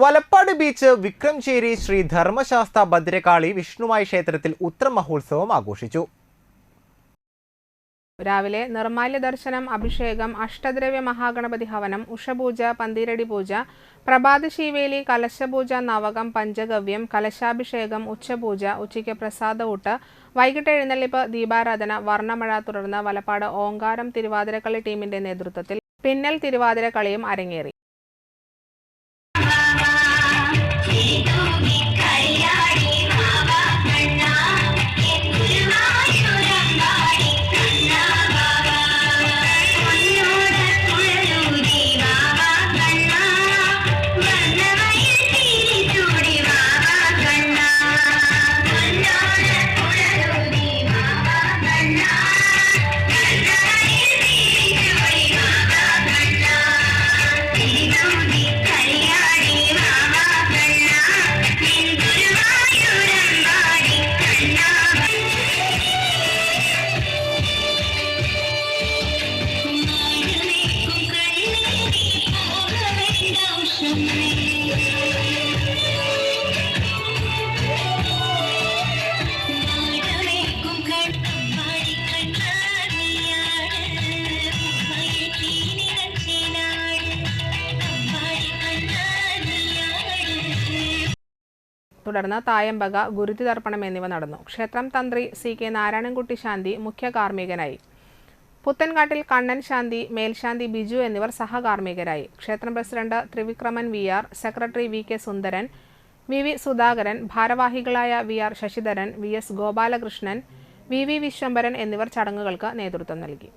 Valappad beach Vikramchery Sree ധർമ്മശാസ്ത്ര ഭദ്രകാളി വിഷ്ണുമായി ക്ഷേത്രത്തിൽ ഉത്തര മഹോത്സവം ആഘോഷിച്ചു. രാവിലെ നിർമാല്യ ദർശനം അഭിഷേകം അഷ്ടദ്രവ്യ മഹാഗണപതി ഹവനം ഉഷപൂജ പന്തിരടി പൂജ പ്രഭാത ശീവേലി കലശപൂജ നവകം പഞ്ചഗവ്യം കലശാഭിഷേകം ഉച്ചപൂജ ഉച്ചയ്ക്ക് പ്രസാദ ഊട്ട് വൈകിട്ട് എഴുന്നള്ളിപ്പ് ദീപാരാധന വർണമഴ തുടർന്ന് വലപ്പാട് ഓങ്കാരം തിരുവാതിരക്കളി ടീമിന്റെ നേതൃത്വത്തിൽ പിന്നൽ തിരുവാതിരക്കളിയും അരങ്ങേറി. തുടർന്ന് തായമ്പക ഗുരുതി തർപ്പണം എന്നിവ നടന്നു. ക്ഷേത്രം തന്ത്രി സി കെ നാരായണൻകുട്ടി ശാന്തി മുഖ്യ കാർമ്മികനായി. പുത്തൻകാട്ടിൽ കണ്ണൻ ശാന്തി മേൽശാന്തി ബിജു എന്നിവർ സഹകാർമ്മികരായി. ക്ഷേത്രം president Thrivikraman V R secretary V K Sundaran V V Sudhakaran ഭാരവാഹികളായ V R Sasidharan V S Gopalakrishnan V V Viswambharan എന്നിവർ ചടങ്ങുകൾക്ക് നേതൃത്വം നൽകി.